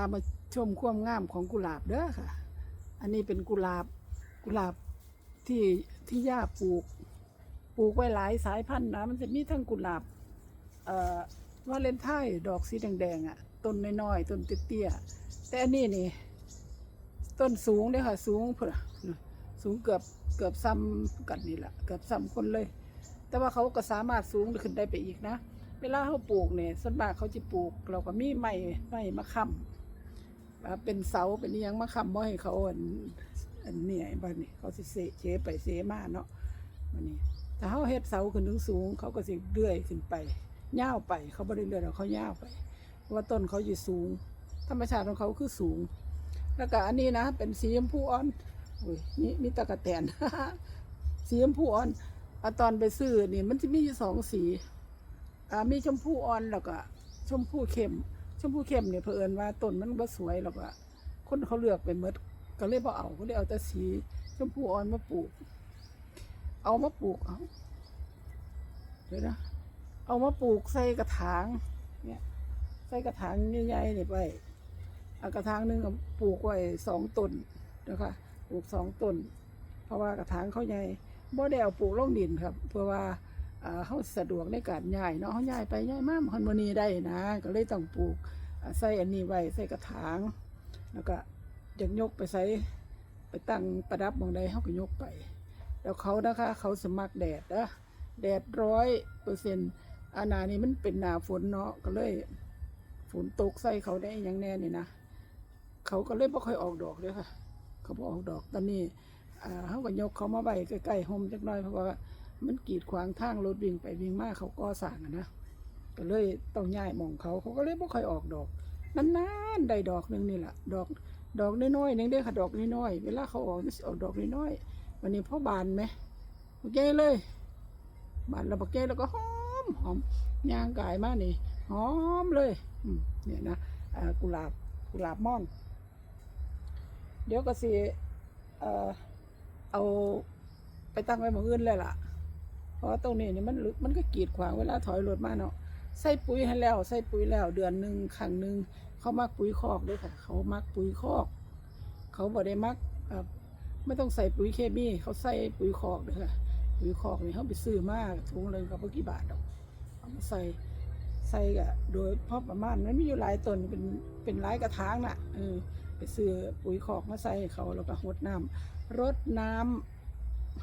ามาชมความงามของกุหลาบเด้อค่ะ อันนี้เป็นกุหลาบกุหลาบที่ที่ย่าปลูก ปลูกไว้หลายสายพันธุ์นะ มันจะมีทั้งกุหลาบเอ่อวาเลนไทน์ดอกสีแดงๆอะ ต้นน้อยๆต้นเตี้ยๆแต่อันนี้นี่ ต้นสูงเด้อค่ะ สูงเพื่อสูงเกือบเกือบซ้ำกันนี่แหละเกือบซ้ำคนเลย แต่ว่าเขาก็สามารถสูงขึ้นได้ไปอีกนะ เวลาเขาปลูกเนี่ยส่วนมากเขาจะปลูก เราก็มีไม้ไม้มะค่ำ เป็นเสาเป็นยังมะคำบ่ให้เขาอันอันเนี่ยบ้านนี่เขาสิเสเฉไปเสมาเนาะวันนี้ถ้าเขาเฮ็ดเสาขึ้นถึงสูงเขาก็สิเลื่อยขึ้นไปย่าวไป เขาบ่ได้เลื่อยหรอกเขาย่าวไปเพราะว่าต้นเขาอยู่สูง ธรรมชาติของเขาคือสูง แล้วก็อันนี้นะ เป็นสีชมพูอ่อนอุ้ยนี่มีตะกะแตนสีชมพูอ่อนอตอนไปซื้อนี่มันจะมีอยู่สองสีอ่ามีชมพูอ่อนแล้วก็ชมพูเข้ม ชมพูเข้มเนี่ยเผอิญว่าต้นมันบ่สวยแล้วก็คนเขาเลือกไปหมดก็เลยบ่เอาก็เลยเอาแต่สีชมพูอ่อนมาปลูก เอามาปลูกเอาเดี๋ยวนะเอามาปลูกใส่กระถางเนี่ยใส่กระถางใหญ่ๆนี่ไปอากระถางหนึงปลูกไว้สองต้นนะคะปลูกสองต้น เพราะว่ากระถางเขาใหญ่บ่ได้เอาปลูกลงดินครับ เพื่อว่า เขาสะดวกในการย้ายเนาะเขาย้ายไปย้ายมาฮอนโมนีได้นะ ก็เลยต้องปลูกใส่อันนี้ไว้ใส่กระถาง แล้วก็ยากยกไปใส่ไปตั้งประดับมองใดเขาก็ยกไป แล้วเขานะคะเขาสมัครแดดนะแดดร้อยเปอร์เซ็นต์อานานี้มันเป็นหนาฝนเนาะก็เลยฝนตกใส่เขาได้อย่างแน่นี่นะเขาก็เลยไม่ค่อยออกดอกเลยค่ะ เขาบอออกดอกตอนนี้อ่เขาก็ยกเขามาไว้ใกล้ๆโฮมจักหน่อยเพราะว่า มันกีดขวางทางรถวิ่งไปวิ่งมาเขาก็สั่งอะนะก็เลยต้องย้ายมองเขาเขาก็เลยไม่ค่อยออกดอกนานๆได้ดอกหนึ่งนี่แหละดอกดอกน้อยๆนึงเด้ค่ะดอกน้อยๆเวลาเขาออกนสิออกดอกน้อยๆวันนี้พ่อบานไหมโอเคเลยบานแล้วโอเคแล้วก็หอมหอมยางกายมานี่หอมเลยอืเนี่ยนะกุหลาบกุหลาบม่อนเดี๋ยวก็สิเอ่อเอาไปตั้งไว้หมองอื่นเลยล่ะ เพราะตรงนี้นี่มันลึกมันก็กีดขวางเวลาถอยรถมาเนาะใส่ปุ๋ยให้แล้ว ใส่ปุ๋ยแล้วเดือนหนึ่งครั้งหนึ่งเขามักปุ๋ยคอกด้วยค่ะ เขามักปุ๋ยคอก เขาบ่ได้มักไม่ต้องใส่ปุ๋ยเคมีเขาใส่ปุ๋ยคอกเลยค่ะปุ๋ยคอกนี่เขาไปซื้อมากถุงเลยก็บ่กี่บาทดอกเอามาใส่ใส่กะโดยพอประมาณมันมีอยู่หลายต้นเป็นเป็นหลายกระถางน่ะเออไปซื้อปุ๋ยคอกมาใส่เขาแล้วก็รดน้ำรดน้ำ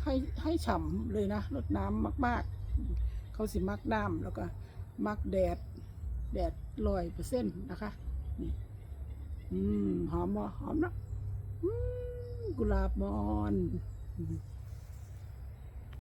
ให้ให้ฉ่ำเลยนะรดน้ำมาก ๆ เขาสิมักน้ำแล้วก็มักแดด แดดลอยเปอร์เซ็นต์นะคะนี่อืมหอมบ่หอมเนาะอืมกุหลาบมอน